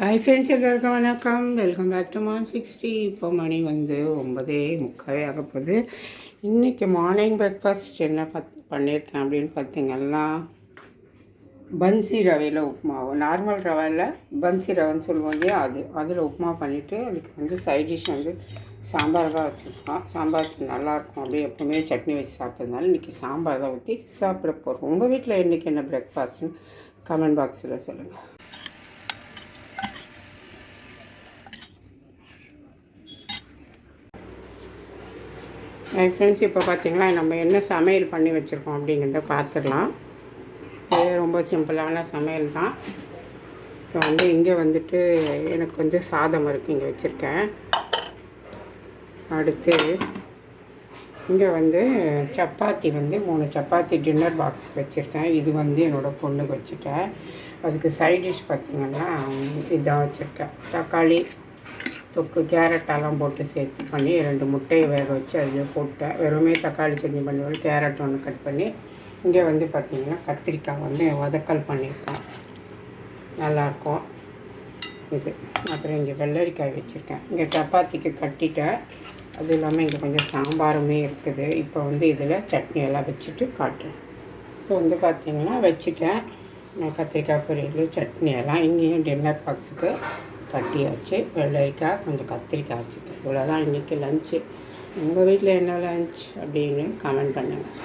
Hi friends எல்லாருக்கும் வணக்கம். Welcome back to மான் சிக்ஸ்டி இப்போ மணி வந்து ஒன்பதே முக்காவே ஆக போகுது. இன்றைக்கி மார்னிங் பிரேக்ஃபாஸ்ட் என்ன பத் பண்ணியிருக்கேன் அப்படின்னு பார்த்தீங்கன்னா பன்சி ரவையில் உப்புமாவு. நார்மல் ரவையில் பன்சி ரவைன்னு சொல்லுவோம் இல்லையா? அது அதில் உப்புமா பண்ணிவிட்டு அதுக்கு வந்து சைட் டிஷ் வந்து சாம்பார் தான் வச்சுருக்கோம். சாம்பார் நல்லாயிருக்கும் அப்படியே எப்போவுமே சட்னி வச்சு சாப்பிட்றதுனால இன்றைக்கி சாம்பார் தான் ஊற்றி சாப்பிட போகிறோம் உங்கள் வீட்டில் இன்றைக்கி என்ன பிரேக்ஃபாஸ்ட்னு கமெண்ட் பாக்ஸில் சொல்லுங்கள் ஃப்ரெண்ட்ஸ் இப்போ பார்த்திங்களா நம்ம என்ன சமையல் பண்ணி வச்சுருக்கோம் அப்படிங்கிறத பார்த்துடலாம் இது ரொம்ப சிம்பிளான சமையல் தான். இப்போ வந்து இங்கே வந்துட்டு எனக்கு வந்து சாதம் இருக்குது இங்கே வச்சுருக்கேன். அடுத்து இங்கே வந்து சப்பாத்தி வந்து மூணு சப்பாத்தி டின்னர் பாக்ஸுக்கு வச்சுருக்கேன். இது வந்து என்னோடய பொண்ணுக்கு வச்சுட்டேன். அதுக்கு சைட் டிஷ் பார்த்திங்கன்னா இதான் வச்சுருக்கேன். தக்காளி தொக்கு கேரட்டெல்லாம் போட்டு சேர்த்து பண்ணி ரெண்டு முட்டையை வேக வச்சு அதில் போட்டேன் வெறுமே தக்காளி சட்னி பண்ணி கேரட் ஒன்று கட் பண்ணி இங்கே வந்து பார்த்திங்கன்னா கத்திரிக்காய் வந்து வதக்கல் பண்ணியிருக்கேன் நல்லாயிருக்கும். இது. அப்புறம் இங்கே வெள்ளரிக்காய் வச்சுருக்கேன். இங்கே சப்பாத்திக்கு கட்டிட்டேன். அது இல்லாமல் இங்கே கொஞ்சம் சாம்பாருமே இருக்குது. இப்போ வந்து இதில் சட்னி எல்லாம் வச்சுட்டு காட்டுறேன். இப்போ வந்து பார்த்திங்கன்னா வச்சுட்டேன். கத்திரிக்காய் பொரியல் சட்னி எல்லாம் இங்கேயும் டின்னர் பாக்ஸுக்கு கட்டியாச்சு வெள்ளரிக்காய் கொஞ்சம் கத்திரிக்காய் வச்சுக்கேன் இவ்வளோதான் இன்றைக்கி லஞ்சு உங்கள் வீட்டில் என்ன லஞ்ச் அப்படின்னு கமெண்ட் பண்ணுங்கள்